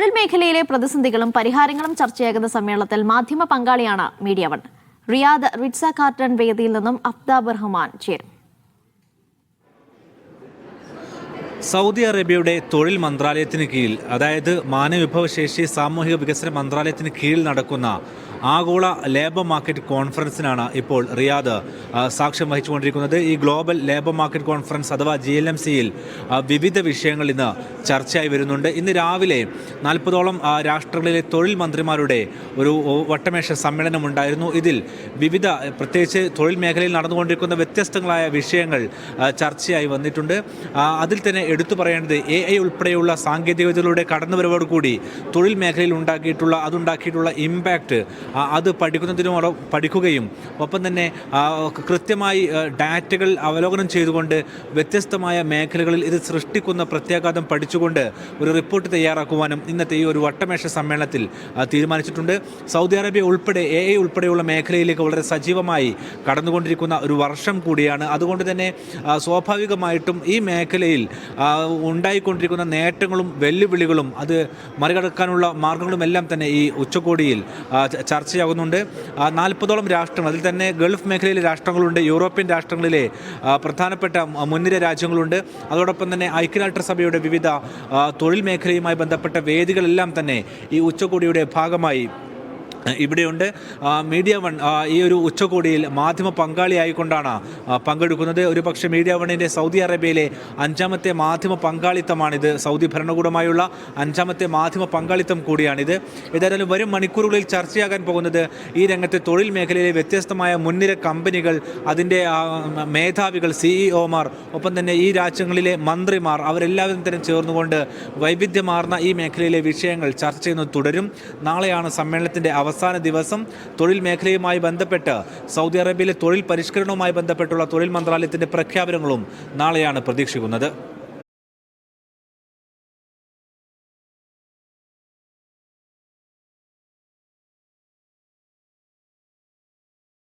തൊഴിൽ മേഖലയിലെ പ്രതിസന്ധികളും പരിഹാരങ്ങളും ചർച്ചയാകുന്ന സമ്മേളനത്തിൽ മാധ്യമ പങ്കാളിയാണ് media one. Riyadh Ritz Carlton വേദിയിൽ നിന്നും അഫ്താബ് റഹ്മാൻ ചേരും. സൗദി അറേബ്യയുടെ തൊഴിൽ മന്ത്രാലയത്തിന് കീഴിൽ അതായത് മാനവവിഭവശേഷി സാമൂഹിക വികസന മന്ത്രാലയത്തിന് കീഴിൽ നടക്കുന്ന ആഗോള ലേബർ മാർക്കറ്റ് കോൺഫറൻസിനാണ് ഇപ്പോൾ റിയാദ് സാക്ഷ്യം വഹിച്ചുകൊണ്ടിരിക്കുന്നത്. ഈ ഗ്ലോബൽ ലേബർ മാർക്കറ്റ് കോൺഫറൻസ് അഥവാ ജി എൽ എം സിയിൽ വിവിധ വിഷയങ്ങൾ ഇന്ന് ചർച്ചയായി വരുന്നുണ്ട്. ഇന്ന് രാവിലെ നാൽപ്പതോളം രാഷ്ട്രങ്ങളിലെ തൊഴിൽ മന്ത്രിമാരുടെ ഒരു വട്ടമേശ സമ്മേളനം ഉണ്ടായിരുന്നു ഇതിൽ വിവിധ പ്രത്യേകിച്ച് തൊഴിൽ മേഖലയിൽ നടന്നുകൊണ്ടിരിക്കുന്ന വ്യത്യസ്തങ്ങളായ വിഷയങ്ങൾ ചർച്ചയായി വന്നിട്ടുണ്ട്. അതിൽ തന്നെ എടുത്തു പറയേണ്ടത് എ ഐ ഉൾപ്പെടെയുള്ള സാങ്കേതികവിദ്യകളുടെ കടന്നുവരവോട് കൂടി തൊഴിൽ മേഖലയിൽ ഉണ്ടാക്കിയിട്ടുള്ള അതുണ്ടാക്കിയിട്ടുള്ള ഇമ്പാക്റ്റ് അത് പഠിക്കുന്നതിനും പഠിക്കുകയും ഒപ്പം തന്നെ കൃത്യമായി ഡാറ്റകൾ അവലോകനം ചെയ്തുകൊണ്ട് വ്യത്യസ്തമായ മേഖലകളിൽ ഇത് സൃഷ്ടിക്കുന്ന പ്രത്യാഘാതം പഠിച്ചുകൊണ്ട് ഒരു റിപ്പോർട്ട് തയ്യാറാക്കുവാനും ഇന്നത്തെ ഈ ഒരു വട്ടമേശ സമ്മേളനത്തിൽ തീരുമാനിച്ചിട്ടുണ്ട്. സൗദി അറേബ്യ ഉൾപ്പെടെ എ ഐ ഉൾപ്പെടെയുള്ള മേഖലയിലേക്ക് വളരെ സജീവമായി കടന്നുകൊണ്ടിരിക്കുന്ന ഒരു വർഷം കൂടിയാണ്. അതുകൊണ്ട് തന്നെ സ്വാഭാവികമായിട്ടും ഈ മേഖലയിൽ ഉണ്ടായിക്കൊണ്ടിരിക്കുന്ന നേട്ടങ്ങളും വെല്ലുവിളികളും അത് മറികടക്കാനുള്ള മാർഗങ്ങളും എല്ലാം തന്നെ ഈ ഉച്ചകോടിയിൽ ചർച്ചയാകുന്നുണ്ട്. നാൽപ്പതോളം രാഷ്ട്രങ്ങൾ അതിൽ തന്നെ ഗൾഫ് മേഖലയിലെ രാഷ്ട്രങ്ങളുണ്ട് യൂറോപ്യൻ രാഷ്ട്രങ്ങളിലെ പ്രധാനപ്പെട്ട മുൻനിര രാജ്യങ്ങളുണ്ട്. അതോടൊപ്പം തന്നെ ഐക്യരാഷ്ട്രസഭയുടെ വിവിധ തൊഴിൽ മേഖലയുമായി ബന്ധപ്പെട്ട വേദികളെല്ലാം തന്നെ ഈ ഉച്ചകോടിയുടെ ഭാഗമായി ഇവിടെയുണ്ട്. മീഡിയ വൺ ഈ ഒരു ഉച്ചകോടിയിൽ മാധ്യമ പങ്കാളിയായിക്കൊണ്ടാണ് പങ്കെടുക്കുന്നത്. ഒരു പക്ഷേ മീഡിയ വണ്ണിന്റെ സൗദി അറേബ്യയിലെ അഞ്ചാമത്തെ മാധ്യമ പങ്കാളിത്തമാണിത്. സൗദി ഭരണകൂടമായുള്ള അഞ്ചാമത്തെ മാധ്യമ പങ്കാളിത്തം കൂടിയാണിത്. ഏതായാലും വരും മണിക്കൂറുകളിൽ ചർച്ചയാകാൻ പോകുന്നത് ഈ രംഗത്തെ തൊഴിൽ മേഖലയിലെ വ്യത്യസ്തമായ മുൻനിര കമ്പനികൾ അതിന്റെ മേധാവികൾ സിഇഒമാർ ഒപ്പം തന്നെ ഈ രാജ്യങ്ങളിലെ മന്ത്രിമാർ അവരെല്ലാവരും തന്നെ ചേർന്നുകൊണ്ട് വൈവിധ്യമാർന്ന ഈ മേഖലയിലെ വിഷയങ്ങൾ ചർച്ച ചെയ്യുന്നത് തുടരും. നാളെയാണ് സമ്മേളനത്തിന്റെ അവസാന ദിവസം തൊഴിൽ മേഖലയുമായി ബന്ധപ്പെട്ട് സൗദി അറേബ്യയിലെ തൊഴിൽ പരിഷ്കരണവുമായി ബന്ധപ്പെട്ടുള്ള തൊഴിൽ മന്ത്രാലയത്തിന്റെ പ്രഖ്യാപനങ്ങളും നാളെയാണ് പ്രതീക്ഷിക്കുന്നത്.